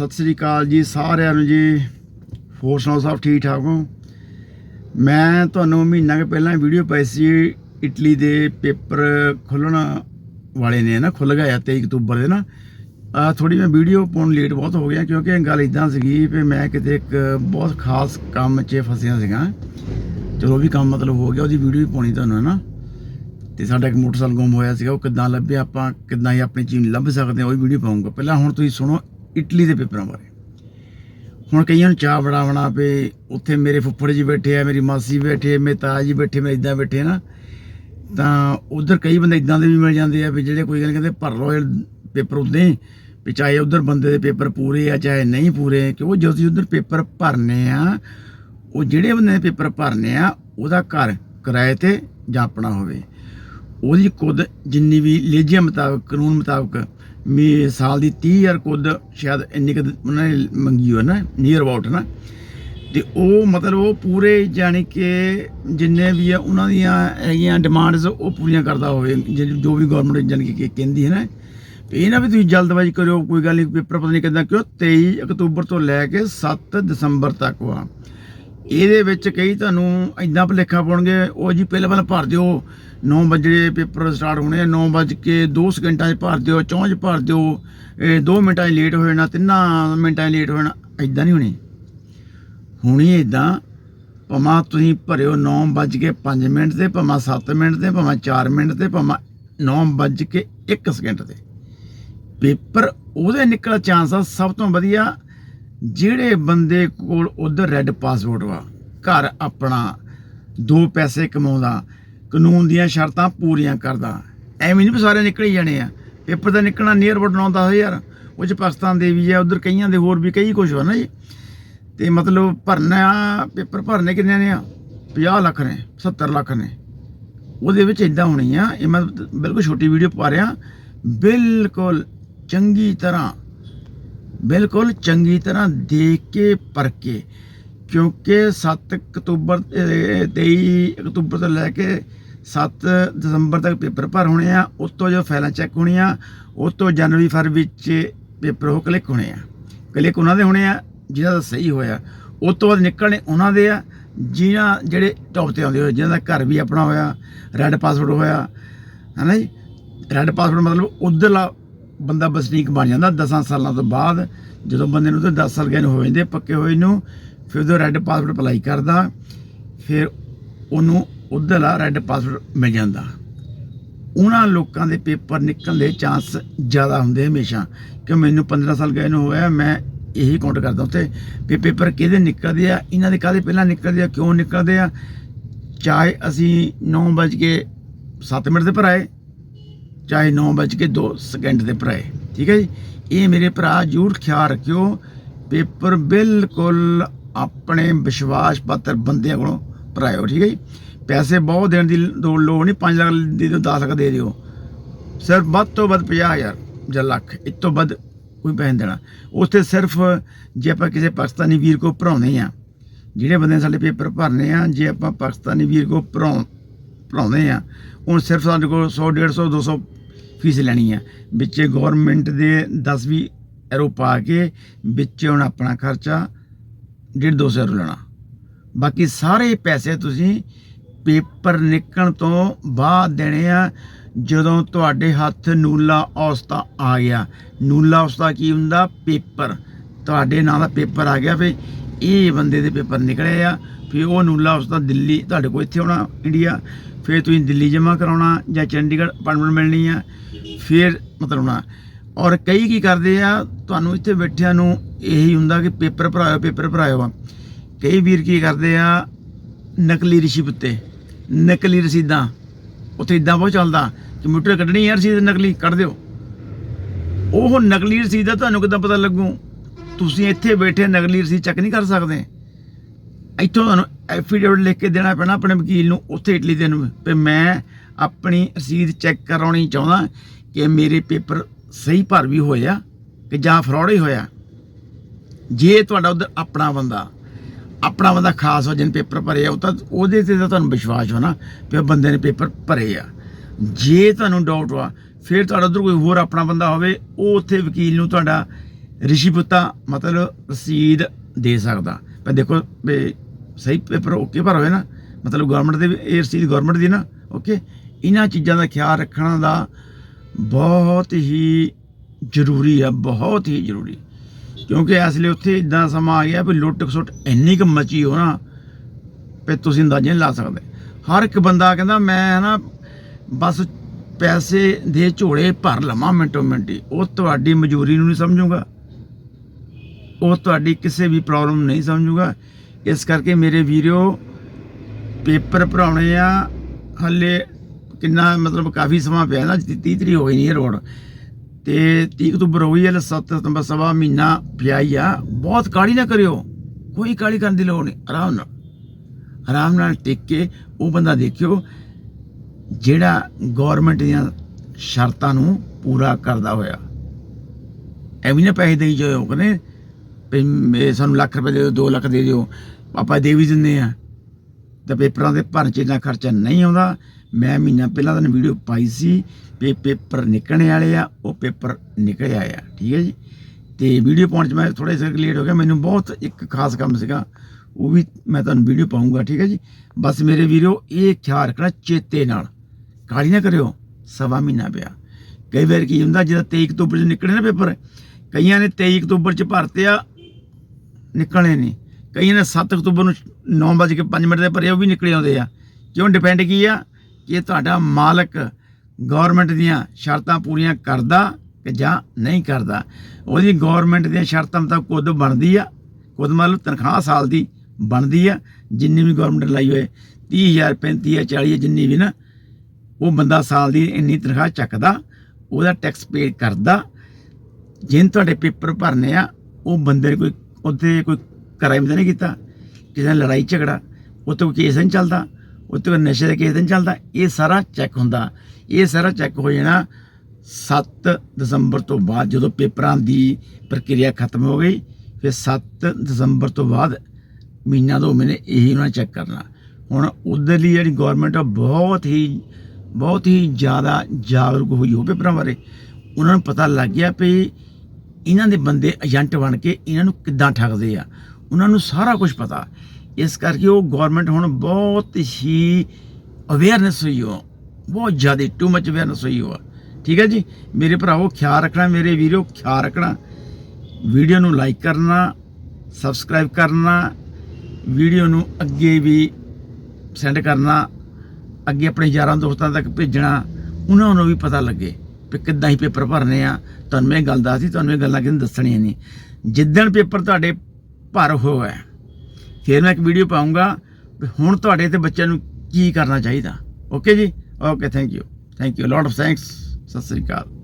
ਸਤਿ ਸ੍ਰੀ ਅਕਾਲ ਜੀ ਸਾਰਿਆਂ ਨੂੰ ਜੀ। ਹੋਰ ਸੁਣਾਓ ਸਭ ਠੀਕ ਠਾਕ ਹੋ? ਮੈਂ ਤੁਹਾਨੂੰ ਮਹੀਨਾ ਕੁ ਪਹਿਲਾਂ ਵੀਡੀਓ ਪਾਈ ਸੀ, ਇਟਲੀ ਦੇ ਪੇਪਰ ਖੁੱਲਣ ਵਾਲੇ ਨੇ ਨਾ ਖੁੱਲ ਗਿਆ 23 ਅਕਤੂਬਰ ਦੇ ਨਾ। ਆ ਥੋੜੀ ਮੈਂ ਵੀਡੀਓ ਪਾਉਣ ਲੇਟ ਬਹੁਤ ਹੋ ਗਿਆ ਕਿਉਂਕਿ ਗੱਲ ਇਦਾਂ ਸੀਗੀ ਵੀ ਮੈਂ ਕਿਤੇ ਇੱਕ ਬਹੁਤ ਖਾਸ ਕੰਮ 'ਚ ਫਸਿਆ ਸੀਗਾ। ਚਲੋ ਉਹ ਵੀ ਕੰਮ ਮਤਲਬ ਹੋ ਗਿਆ, ਉਹਦੀ ਵੀਡੀਓ ਵੀ ਪਾਉਣੀ ਤੁਹਾਨੂੰ ਹੈ ਨਾ ਤੇ ਸਾਡਾ ਇੱਕ ਮੋਟਰਸਾਈਕਲ ਗੁੰਮ ਹੋਇਆ ਸੀਗਾ, ਉਹ ਕਿੱਦਾਂ ਲੱਭਿਆ ਆਪਾਂ, ਕਿੱਦਾਂ ਹੀ ਆਪਣੀ ਚੀਜ਼ ਲੱਭ ਸਕਦੇ ਹਾਂ ਉਹ ਵੀਡੀਓ ਪਾਉਂਗਾ। ਪਹਿਲਾਂ ਹੁਣ ਤੁਸੀਂ ਸੁਣੋ ਇਟਲੀ ਦੇ ਪੇਪਰਾਂ ਬਾਰੇ। ਹੁਣ ਕਈਆਂ ਨੂੰ ਚਾਹ ਬਣਾਉਣਾ ਪਏ, ਉੱਥੇ ਮੇਰੇ ਫੁੱਫੜ ਜੀ ਬੈਠੇ ਆ, ਮੇਰੀ ਮਾਸੀ ਬੈਠੇ ਮੇਰੇ ਤਾਇਆ ਜੀ ਬੈਠੇ ਮੇਰੇ ਇਦਾਂ ਬੈਠੇ ਨਾ, ਤਾਂ ਉਧਰ ਕਈ ਬੰਦੇ ਇਦਾਂ ਦੇ ਵੀ ਮਿਲ ਜਾਂਦੇ ਆ ਵੀ ਜਿਹੜੇ ਕੋਈ ਗੱਲ ਕਹਿੰਦੇ ਭਰ ਲਓ ਇਹ ਪੇਪਰ ਉਦਾਂ ਵੀ ਚਾਹੇ ਉਧਰ ਬੰਦੇ ਦੇ ਪੇਪਰ ਪੂਰੇ ਆ, ਚਾਹੇ ਨਹੀਂ ਪੂਰੇ, ਕਿ ਉਹ ਜਦੋਂ ਤੁਸੀਂ ਉਧਰ ਪੇਪਰ ਭਰਨੇ ਆ, ਉਹ ਜਿਹੜੇ ਬੰਦੇ ਦੇ ਪੇਪਰ ਭਰਨੇ ਆ, ਉਹਦਾ ਘਰ ਕਿਰਾਏ ਤੇ ਜਾਂ ਆਪਣਾ ਹੋਵੇ। ਉਹਦੀ ਕੁੱਦ ਜਿੰਨੀ ਵੀ ਲੇਜੀਆ ਮੁਤਾਬਕ, ਕਾਨੂੰਨ ਮੁਤਾਬਕ ਮੀ ਸਾਲ ਦੀ 30000 ਕੁੱਦ ਸ਼ਾਇਦ ਇੰਨੀ ਕੁ ਉਹਨਾਂ ਨੇ ਮੰਗੀ ਹੋ ਨਾ ਨੀਅਰ ਅਬਾਊਟ ਨਾ। ਤੇ ਉਹ ਮਤਲਬ ਉਹ ਪੂਰੇ ਜਾਣੀ ਕਿ ਜਿੰਨੇ ਵੀ ਆ, ਉਹਨਾਂ ਦੀਆਂ ਹੈਗੀਆਂ ਡਿਮਾਂਡਸ ਉਹ ਪੂਰੀਆਂ ਕਰਦਾ ਹੋਵੇ, ਜਿ- ਜੋ ਵੀ ਗਵਰਨਮੈਂਟ ਜਾਣੀ ਕਿ ਕਹਿੰਦੀ ਹੈ ਨਾ। ਤੇ ਇਹ ਨਾ ਵੀ ਤੁਸੀਂ ਜਲਦਬਾਜ਼ੀ ਕਰਿਓ, ਕੋਈ ਗੱਲ ਨਹੀਂ ਪੇਪਰ ਪਤਾ ਨਹੀਂ ਕਿਦਾਂ ਕਿਉਂ 23 ਅਕਤੂਬਰ ਤੋਂ ਲੈ ਕੇ 7 ਦਸੰਬਰ ਤੱਕ ਵਾ। ਇਹਦੇ ਵਿੱਚ ਕਈ ਤੁਹਾਨੂੰ ਇਦਾਂ ਭੁਲੇਖਾ ਪਾਉਣਗੇ, ਉਹ ਜੀ ਪਹਿਲਾਂ ਪਹਿਲਾਂ ਭਰ ਦਿਓ 9 ਵਜੇ ਪੇਪਰ ਸਟਾਰਟ ਹੋਣੇ ਆ 9 ਵਜ ਕੇ 2 ਸਕਿੰਟਾਂ 'ਚ ਭਰ ਦਿਓ 4 'ਚ ਭਰ ਦਿਓ, ਇਹ 2 ਮਿੰਟਾਂ 'ਚ ਲੇਟ ਹੋ ਜਾਣਾ, ਤਿੰਨਾਂ ਮਿੰਟਾਂ 'ਚ ਲੇਟ ਹੋ ਜਾਣਾ ਇਦਾਂ ਨਹੀਂ ਹੋਣੀ। ਹੁਣੀ ਇਦਾਂ ਭਾਵੇਂ ਤੁਸੀਂ ਭਰਿਓ 9 ਵਜ ਕੇ 5 ਮਿੰਟ ਤੇ, ਭਾਵੇਂ 7 ਮਿੰਟ ਤੇ, ਭਾਵੇਂ 4 ਮਿੰਟ ਤੇ, ਭਾਵੇਂ 9 ਵਜ ਕੇ 1 ਸਕਿੰਟ ਤੇ। ਪੇਪਰ ਉਹਦੇ ਨਿਕਲ ਚਾਂਸ ਆ, ਸਭ ਤੋਂ ਵਧੀਆ ਜਿਹੜੇ ਬੰਦੇ ਕੋਲ ਉਧਰ ਰੈੱਡ ਪਾਸਪੋਰਟ ਵਾ, ਘਰ ਆਪਣਾ ਦੋ ਪੈਸੇ ਕਮਾਉਂਦਾ, ਕਾਨੂੰਨ ਦੀਆਂ ਸ਼ਰਤਾਂ ਪੂਰੀਆਂ ਕਰਦਾ, ਐਵੇਂ ਨਹੀਂ ਵੀ ਸਾਰੇ ਨਿਕਲ ਹੀ ਜਾਣੇ ਆ। ਪੇਪਰ ਦਾ ਨਿਕਲਣਾ ਨੀਅਰ ਅਬਾਊਟ 9-10000 ਉਹ ਚ ਪਾਕਿਸਤਾਨ ਦੇ ਵੀ ਆ, ਉਧਰ ਕਈਆਂ ਦੇ ਹੋਰ ਵੀ ਕਈ ਕੁਝ ਵਾ ਨਾ ਜੀ। ਤੇ ਮਤਲਬ ਭਰਨਾ ਪੇਪਰ ਭਰਨੇ ਕਿੰਨੇ ਨੇ ਆ? 50 ਲੱਖ ਨੇ 70 ਲੱਖ ਨੇ। ਉਹਦੇ ਵਿੱਚ ਇਦਾਂ ਹੋਣੀ ਆ, ਇਹ ਮੈਂ ਬਿਲਕੁਲ ਛੋਟੀ ਵੀਡੀਓ ਪਾ ਰਿਹਾ, ਬਿਲਕੁਲ ਚੰਗੀ ਤਰ੍ਹਾਂ ਬਿਲਕੁਲ ਚੰਗੀ ਤਰ੍ਹਾਂ ਦੇਖ ਕੇ ਪਰਖ ਕੇ ਕਿਉਂਕਿ 7 ਅਕਤੂਬਰ ਅਹ, 23 ਅਕਤੂਬਰ ਤੋਂ ਲੈ ਕੇ 7 ਦਸੰਬਰ ਤੱਕ ਪੇਪਰ ਭਰ ਹੋਣੇ ਆ ਉਸ ਤੋਂ ਜੋ ਫਾਈਲਾਂ ਚੈੱਕ ਹੋਣੀਆਂ ਉਸ ਤੋਂ ਜਨਵਰੀ ਫਰਵਰੀ ਵਿੱਚ ਪੇਪਰ ਉਹ ਕਲਿੱਕ ਹੋਣੇ ਆ। ਕਲਿੱਕ ਉਹਨਾਂ ਦੇ ਹੋਣੇ ਆ ਜਿਹਨਾਂ ਦਾ ਸਹੀ ਹੋਇਆ। ਉਸ ਤੋਂ ਬਾਅਦ ਨਿਕਲਣੇ ਉਹਨਾਂ ਦੇ ਆ ਜਿਹਨਾਂ ਜਿਹੜੇ ਟੌਪ ਤੇ ਆਉਂਦੇ ਹੋਏ ਜਿਹਨਾਂ ਦਾ ਘਰ ਵੀ ਆਪਣਾ ਹੋਇਆ ਰੈੱਡ ਪਾਸਪੋਰਟ ਹੋਇਆ ਹੈ ਨਾ ਜੀ? ਰੈੱਡ ਪਾਸਵਰਡ ਮਤਲਬ ਉਧਰਲਾ ਬੰਦਾ ਵਸਨੀਕ ਬਣ ਜਾਂਦਾ 10 ਸਾਲਾਂ ਤੋਂ ਬਾਅਦ। ਜਦੋਂ ਬੰਦੇ ਨੂੰ ਤੇ 10 ਸਾਲ ਗਏ ਨੂੰ ਹੋ ਜਾਂਦੇ, ਪੱਕੇ ਹੋਏ ਨੂੰ, ਫਿਰ ਉਹਦਾ ਰੈੱਡ ਪਾਸਪੋਰਟ ਅਪਲਾਈ ਕਰਦਾ, ਫਿਰ ਉਹਨੂੰ ਉਧਰਲਾ ਰੈੱਡ ਪਾਸਪੋਰਟ ਮਿਲ ਜਾਂਦਾ। ਉਹਨਾਂ ਲੋਕਾਂ ਦੇ ਪੇਪਰ ਨਿਕਲਣ ਦੇ ਚਾਂਸ ਜ਼ਿਆਦਾ ਹੁੰਦੇ ਹਮੇਸ਼ਾ, ਕਿ ਮੈਨੂੰ 15 ਸਾਲ ਗਏ ਨੂੰ ਹੋਇਆ, ਮੈਂ ਇਹੀ ਕਾਊਂਟ ਕਰਦਾ ਉੱਤੇ ਵੀ ਪੇਪਰ ਕਿਹਦੇ ਨਿਕਲਦੇ ਆ, ਇਹਨਾਂ ਦੇ ਕਾਹਦੇ ਪਹਿਲਾਂ ਨਿਕਲਦੇ ਆ, ਕਿਉਂ ਨਿਕਲਦੇ ਆ। ਚਾਹੇ ਅਸੀਂ 9 ਵਜੇ ਕੇ 7 ਮਿੰਟ ਦੇ ਭਰਾਏ ਚਾਹੇ 9 ਵਜੇ ਕੇ 2 ਸਕਿੰਟ ਦੇ ਭਰਾਏ ਠੀਕ ਹੈ ਜੀ? ਇਹ ਮੇਰੇ ਭਰਾ, ਜ਼ਰੂਰ ਖਿਆਲ ਰੱਖਿਓ। ਪੇਪਰ ਬਿਲਕੁਲ ਆਪਣੇ ਵਿਸ਼ਵਾਸ ਪਾਤਰ ਬੰਦਿਆਂ ਕੋਲੋਂ ਭਰਾਇਓ, ਠੀਕ ਹੈ ਜੀ? ਪੈਸੇ ਬਹੁਤ ਦੇਣ ਦੀ ਲੋੜ ਲੋੜ ਨਹੀਂ 5 ਲੱਖ ਦੇ ਦਿਓ 10 ਲੱਖ ਦੇ ਦਿਓ। ਸਿਰਫ ਵੱਧ ਤੋਂ ਵੱਧ 50000 ਜਾਂ ਲੱਖ ਇਸ ਤੋਂ ਵੱਧ ਕੋਈ ਪੈਸੇ ਦੇਣਾ। ਉੱਥੇ ਸਿਰਫ ਜੇ ਆਪਾਂ ਕਿਸੇ ਪਾਕਿਸਤਾਨੀ ਵੀਰ ਕੋ ਭਰਾਉਂਦੇ ਆ ਜਿਹੜੇ ਬੰਦੇ ਸਾਡੇ ਪੇਪਰ ਭਰਨੇ ਆ, ਜੇ ਆਪਾਂ ਪਾਕਿਸਤਾਨੀ ਵੀਰ ਕੋ ਭਰਾਉ, ਭਰਾਉਂਦੇ ਆ ਹੁਣ ਸਿਰਫ ਸਾਡੇ ਕੋਲ 100 150 200 ਫੀਸ ਲੈਣੀ ਆ। ਵਿੱਚ ਗਵਰਨਮੈਂਟ ਦੇ 10 ਵੀ ਐਰੋ ਪਾ ਕੇ ਵਿੱਚ ਹੁਣ ਆਪਣਾ ਖਰਚਾ 1.5 200 ਐਰੋ ਲੈਣਾ। ਬਾਕੀ ਸਾਰੇ ਪੈਸੇ ਤੁਸੀਂ ਪੇਪਰ ਨਿਕਲਣ ਤੋਂ ਬਾਅਦ ਦੇਣੇ ਆ। ਜਦੋਂ ਤੁਹਾਡੇ ਹੱਥ ਨੂਲਾ ਔਸਤਾ ਆ ਗਿਆ। ਨੂਲਾ ਔਸਤਾ ਕੀ ਹੁੰਦਾ? ਪੇਪਰ। ਤੁਹਾਡੇ ਨਾਂ ਦਾ ਪੇਪਰ ਆ ਗਿਆ ਵੀ ਇਹ ਬੰਦੇ ਦੇ ਪੇਪਰ ਨਿਕਲੇ ਆ। ਫਿਰ ਉਹ ਨੂਲਾ ਔਸਤਾ ਦਿੱਲੀ, ਤੁਹਾਡੇ ਕੋਲ ਇੱਥੇ ਆਉਣਾ ਇੰਡੀਆ ਫਿਰ ਤੁਸੀਂ ਦਿੱਲੀ ਜਮ੍ਹਾਂ ਕਰਾਉਣਾ ਜਾਂ ਚੰਡੀਗੜ੍ਹ ਅਪਾਇੰਟਮੈਂਟ ਮਿਲਣੀ ਆ, ਫਿਰ ਮਤਲਬ ਨਾ ਔਰ ਕਈ ਕੀ ਕਰਦੇ ਆ, ਤੁਹਾਨੂੰ ਇੱਥੇ ਬੈਠਿਆਂ ਨੂੰ ਇਹੀ ਹੁੰਦਾ ਕਿ ਪੇਪਰ ਭਰਾਇਓ ਪੇਪਰ ਭਰਾਇਓ ਆ। ਕਈ ਵੀਰ ਕੀ ਕਰਦੇ ਆ, ਨਕਲੀ ਰਿਸ਼ੀ ਪੁੱਤੇ, ਨਕਲੀ ਰਸੀਦਾਂ, ਉੱਥੇ ਇਦਾਂ ਬਹੁਤ ਚੱਲਦਾ ਕੰਪਿਊਟਰ ਕੱਢਣੀ ਯਾਰ ਰਸੀਦ ਨਕਲੀ, ਕੱਢ ਦਿਓ। ਉਹ ਨਕਲੀ ਰਸੀਦ ਦਾ ਤੁਹਾਨੂੰ ਕਿੱਦਾਂ ਪਤਾ ਲੱਗੂ? ਤੁਸੀਂ ਇੱਥੇ ਬੈਠੇ ਨਕਲੀ ਰਸੀਦ ਚੈੱਕ ਨਹੀਂ ਕਰ ਸਕਦੇ। ਇੱਥੋਂ ਤੁਹਾਨੂੰ ਐਫੀਡੇਵਿਟ ਲਿਖ ਕੇ ਦੇਣਾ ਪੈਣਾ ਆਪਣੇ ਵਕੀਲ ਨੂੰ, ਉੱਥੇ ਇਟਲੀ ਦੇ ਨੂੰ। ਤੇ ਮੈਂ ਆਪਣੀ ਰਸੀਦ ਚੈੱਕ ਕਰਾਉਣੀ ਚਾਹੁੰਦਾ ਕਿ ਮੇਰੇ ਪੇਪਰ ਸਹੀ ਭਰ ਵੀ ਹੋਇਆ ਕਿ ਜਾਂ ਫਰਾਡ ਹੀ ਹੋਇਆ। ਜੇ ਤੁਹਾਡਾ ਉਧਰ ਆਪਣਾ ਬੰਦਾ ਆਪਣਾ ਬੰਦਾ ਖਾਸ ਹੋ ਜਿਹਨ ਪੇਪਰ ਭਰੇ ਆ ਉਹ ਤਾਂ ਉਹਦੇ ਤੇ ਤਾਂ ਤੁਹਾਨੂੰ ਵਿਸ਼ਵਾਸ ਹੋ ਨਾ ਵੀ ਉਹ ਬੰਦੇ ਨੇ ਪੇਪਰ ਭਰੇ ਆ। ਜੇ ਤੁਹਾਨੂੰ ਡਾਊਟ ਵਾ, ਫਿਰ ਤੁਹਾਡਾ ਉਧਰ ਕੋਈ ਹੋਰ ਆਪਣਾ ਬੰਦਾ ਹੋਵੇ, ਉਹ ਉੱਥੇ ਵਕੀਲ ਨੂੰ ਤੁਹਾਡਾ ਰਿਸ਼ੀਪੁੱਤਾ ਮਤਲਬ ਰਸੀਦ ਦੇ ਸਕਦਾ। ਪਰ ਦੇਖੋ, ਵੀ ਸਹੀ ਪੇਪਰ ਓਕੇ ਪਰ ਹੋਵੇ ਨਾ, ਮਤਲਬ ਗਵਰਨਮੈਂਟ ਦੇ ਵੀ ਇਹ ਰਸੀਦ ਗਵਰਨਮੈਂਟ ਦੀ ਨਾ ਓਕੇ ਇਹਨਾਂ ਚੀਜ਼ਾਂ ਦਾ ਖਿਆਲ ਰੱਖਣਾ ਦਾ ਬਹੁਤ ਹੀ ਜ਼ਰੂਰੀ ਆ, ਬਹੁਤ ਹੀ ਜ਼ਰੂਰੀ। ਕਿਉਂਕਿ ਇਸ ਲਈ ਉੱਥੇ ਇਦਾਂ ਸਮਾਂ ਆ ਗਿਆ ਵੀ ਲੁੱਟ ਖਸੁੱਟ ਇੰਨੀ ਕੁ ਮਚੀ ਹੋ ਨਾ, ਵੀ ਤੁਸੀਂ ਅੰਦਾਜ਼ੇ ਨਹੀਂ ਲਾ ਸਕਦੇ। ਹਰ ਇੱਕ ਬੰਦਾ ਕਹਿੰਦਾ, ਮੈਂ ਨਾ ਬਸ ਪੈਸੇ ਦੇ ਝੋਲੇ ਭਰ ਲਵਾਂ ਮਿੰਟੋ ਮਿੰਟੀ, ਉਹ ਤੁਹਾਡੀ ਮਜ਼ਬੂਰੀ ਨੂੰ ਨਹੀਂ ਸਮਝੂਗਾ। ਉਹ ਤੁਹਾਡੀ ਕਿਸੇ ਵੀ ਪ੍ਰੋਬਲਮ ਨਹੀਂ ਸਮਝੂਗਾ। ਇਸ ਕਰਕੇ ਮੇਰੇ ਵੀਰੋ, ਪੇਪਰ ਭਰਾਉਣੇ ਆ। ਹੱਲੇ ਕਿੰਨਾ, ਮਤਲਬ ਕਾਫੀ ਸਮਾਂ ਪਿਆ ਨਾ 30 ਤਰੀਕ ਹੋਈ ਨਹੀਂ ਰੋਡ। ਤੇ 30 ਅਕਤੂਬਰ ਹੋਈ ਹੈ 7 ਸਤੰਬਰ ਸਵਾ ਮਹੀਨਾ ਪਿਆ ਹੀ ਆ। ਬਹੁਤ ਕਾਲੀ ਨਾ ਕਰਿਓ। ਕੋਈ ਕਾਲੀ ਕਰਨ ਦੀ ਲੋੜ ਨਹੀਂ ਆਰਾਮ ਨਾਲ ਆਰਾਮ ਨਾਲ ਟਿਕ ਕੇ ਉਹ ਬੰਦਾ ਦੇਖਿਓ, ਜਿਹੜਾ ਗਵਰਨਮੈਂਟ ਦੀਆਂ ਸ਼ਰਤਾਂ ਨੂੰ ਪੂਰਾ ਕਰਦਾ ਹੋਇਆ। ਐਵੇਂ ਨਾ ਪੈਸੇ ਦੇਈ ਜਾਓ ਕਹਿੰਦੇ ਵੀ ਮੇ- ਸਾਨੂੰ ਲੱਖ ਰੁਪਏ ਦੇ ਦਿਓ 2 ਲੱਖ ਦੇ ਦਿਓ, ਆਪਾਂ ਦੇ ਵੀ ਦਿੰਦੇ ਆ ਤਾਂ ਪੇਪਰਾਂ ਦੇ ਭਰਨ 'ਚ ਇੰਨਾ ਖਰਚਾ ਨਹੀਂ ਆਉਂਦਾ। ਮੈਂ ਮਹੀਨਾ ਪਹਿਲਾਂ ਤਾਂ ਵੀਡੀਓ ਪਾਈ ਸੀ ਵੀ ਪੇਪਰ ਨਿਕਲਣੇ ਵਾਲੇ ਆ, ਉਹ ਪੇਪਰ ਨਿਕਲ ਆਇਆ ਠੀਕ ਹੈ ਜੀ? ਤੇ ਵੀਡੀਓ ਪਾਉਣ 'ਚ ਮੈਂ ਥੋੜਾ ਜਿਹਾ ਲੇਟ ਹੋ ਗਿਆ, ਮੈਨੂੰ ਬਹੁਤ ਇੱਕ ਖਾਸ ਕੰਮ ਸੀਗਾ, ਉਹ ਵੀ ਮੈਂ ਤੁਹਾਨੂੰ ਵੀਡੀਓ ਪਾਉਂਗਾ ਠੀਕ ਹੈ ਜੀ? ਬਸ ਮੇਰੇ ਵੀਰੋ, ਇਹ ਖਿਆਲ ਰੱਖਣਾ ਚੇਤੇ ਨਾਲ, ਕਾਹਲੀ ਨਾ ਕਰਿਓ, ਸਵਾ ਮਹੀਨਾ ਪਿਆ। ਕਈ ਵਾਰ ਕੀ ਹੁੰਦਾ, ਜਦੋਂ 23 ਅਕਤੂਬਰ 'ਚ ਨਿਕਲੇ ਨਾ ਪੇਪਰ, ਕਈਆਂ ਨੇ 23 ਅਕਤੂਬਰ 'ਚ ਭਰਤੇ ਆ ਨਿਕਲਣੇ ਨੇ ਕਈਆਂ ਨੇ 7 ਅਕਤੂਬਰ ਨੂੰ 9:05 ਮਿੰਟ ਦੇ ਭਰੇ ਉਹ ਵੀ ਨਿਕਲੇ ਆਉਂਦੇ ਆ। ਕਿਉਂ ਡਿਪੈਂਡ ਕੀ ਆ? ਕਿ ਤੁਹਾਡਾ ਮਾਲਕ ਗਵਰਨਮੈਂਟ ਦੀਆਂ ਸ਼ਰਤਾਂ ਪੂਰੀਆਂ ਕਰਦਾ ਕਿ ਜਾਂ ਨਹੀਂ ਕਰਦਾ। ਉਹਦੀ ਗਵਰਨਮੈਂਟ ਦੀਆਂ ਸ਼ਰਤਾਂ ਮੁਤਾਬਕ ਕੁੱਦ ਬਣਦੀ ਆ। ਕੁੱਦ ਮਤਲਬ ਤਨਖਾਹ ਸਾਲ ਦੀ ਬਣਦੀ ਆ। ਜਿੰਨੀ ਵੀ ਗਵਰਨਮੈਂਟ ਲਾਈ ਹੋਏ 30000 35000 40 ਜਿੰਨੀ ਵੀ ਨਾ, ਉਹ ਬੰਦਾ ਸਾਲ ਦੀ ਇੰਨੀ ਤਨਖਾਹ ਚੱਕਦਾ, ਉਹਦਾ ਟੈਕਸ ਪੇ ਕਰਦਾ। ਜਿਨ ਤੁਹਾਡੇ ਪੇਪਰ ਭਰਨੇ ਆ, ਉਹ ਬੰਦੇ ਕੋਈ ਉੱਥੇ ਕੋਈ ਕ੍ਰਾਈਮ ਤਾਂ ਨਹੀਂ ਕੀਤਾ। ਕਿਸੇ ਨਾਲ ਲੜਾਈ, ਝਗੜਾ, ਉੱਥੇ ਕੋਈ ਕੇਸ ਨਹੀਂ ਚੱਲਦਾ, ਉੱਥੇ ਕੋਈ ਨਸ਼ੇ ਦਾ ਕੇਸ ਨਹੀਂ ਚੱਲਦਾ। ਇਹ ਸਾਰਾ ਚੈੱਕ ਹੁੰਦਾ। ਇਹ ਸਾਰਾ ਚੈੱਕ ਹੋ ਜਾਣਾ 7 ਦਸੰਬਰ ਤੋਂ ਬਾਅਦ, ਜਦੋਂ ਪੇਪਰਾਂ ਦੀ ਪ੍ਰਕਿਰਿਆ ਖਤਮ ਹੋ ਗਈ, ਫਿਰ 7 ਦਸੰਬਰ ਤੋਂ ਬਾਅਦ ਮਹੀਨਾ ਦੋ ਮਹੀਨੇ ਇਹੀ ਉਹਨਾਂ ਚੈੱਕ ਕਰਨਾ। ਹੁਣ ਉਧਰਲੀ ਜਿਹੜੀ ਗਵਰਨਮੈਂਟ ਆ, ਬਹੁਤ ਹੀ ਬਹੁਤ ਹੀ ਜ਼ਿਆਦਾ ਜਾਗਰੂਕ ਹੋਈ ਹੋ ਪੇਪਰਾਂ ਬਾਰੇ। ਉਹਨਾਂ ਨੂੰ ਪਤਾ ਲੱਗ ਗਿਆ ਵੀ ਇਹਨਾਂ ਦੇ ਬੰਦੇ ਏਜੰਟ ਬਣ ਕੇ ਇਹਨਾਂ ਨੂੰ ਕਿੱਦਾਂ ਠੱਗਦੇ ਆ? ਉਹਨਾਂ ਨੂੰ ਸਾਰਾ ਕੁਝ ਪਤਾ। ਇਸ ਕਰਕੇ ਉਹ ਗਵਰਨਮੈਂਟ ਹੁਣ ਬਹੁਤ ਹੀ ਅਵੇਅਰਨੈਸ ਹੋਈ ਹੋ ਬਹੁਤ ਜ਼ਿਆਦਾ ਟੂ ਮਚ ਅਵੇਅਰਨੈਸ ਹੋਈ ਹੋ ਠੀਕ ਹੈ ਜੀ? ਮੇਰੇ ਭਰਾਓ ਖਿਆਲ ਰੱਖਣਾ ਮੇਰੇ ਵੀਰੋ, ਖਿਆਲ ਰੱਖਣਾ। ਵੀਡੀਓ ਨੂੰ ਲਾਈਕ ਕਰਨਾ ਸਬਸਕ੍ਰਾਈਬ ਕਰਨਾ ਵੀਡੀਓ ਨੂੰ ਅੱਗੇ ਵੀ ਸੈਂਡ ਕਰਨਾ, ਅੱਗੇ ਆਪਣੇ ਯਾਰਾਂ ਦੋਸਤਾਂ ਤੱਕ ਭੇਜਣਾ, ਉਹਨਾਂ ਨੂੰ ਵੀ ਪਤਾ ਲੱਗੇ। ਵੀ ਕਿੱਦਾਂ ਹੀ ਪੇਪਰ ਭਰਨੇ ਆ, ਤੁਹਾਨੂੰ ਇਹ ਗੱਲ ਦੱਸਦੀ, ਤੁਹਾਨੂੰ ਇਹ ਗੱਲਾਂ ਕਿਹਨੂੰ ਦੱਸਣੀਆਂ ਨਹੀਂ। ਜਿੱਦਣ ਪੇਪਰ ਤੁਹਾਡੇ ਭਰ ਹੋਇਆ ਫਿਰ ਮੈਂ ਇੱਕ ਵੀਡੀਓ ਪਾਉਂਗਾ ਵੀ ਹੁਣ ਤੁਹਾਡੇ ਤੇ ਬੱਚਿਆਂ ਨੂੰ ਕੀ ਕਰਨਾ ਚਾਹੀਦਾ। ਓਕੇ ਜੀ? Okay thank you thank you lot of thanks ਸਤਿ ਸ੍ਰੀ ਅਕਾਲ।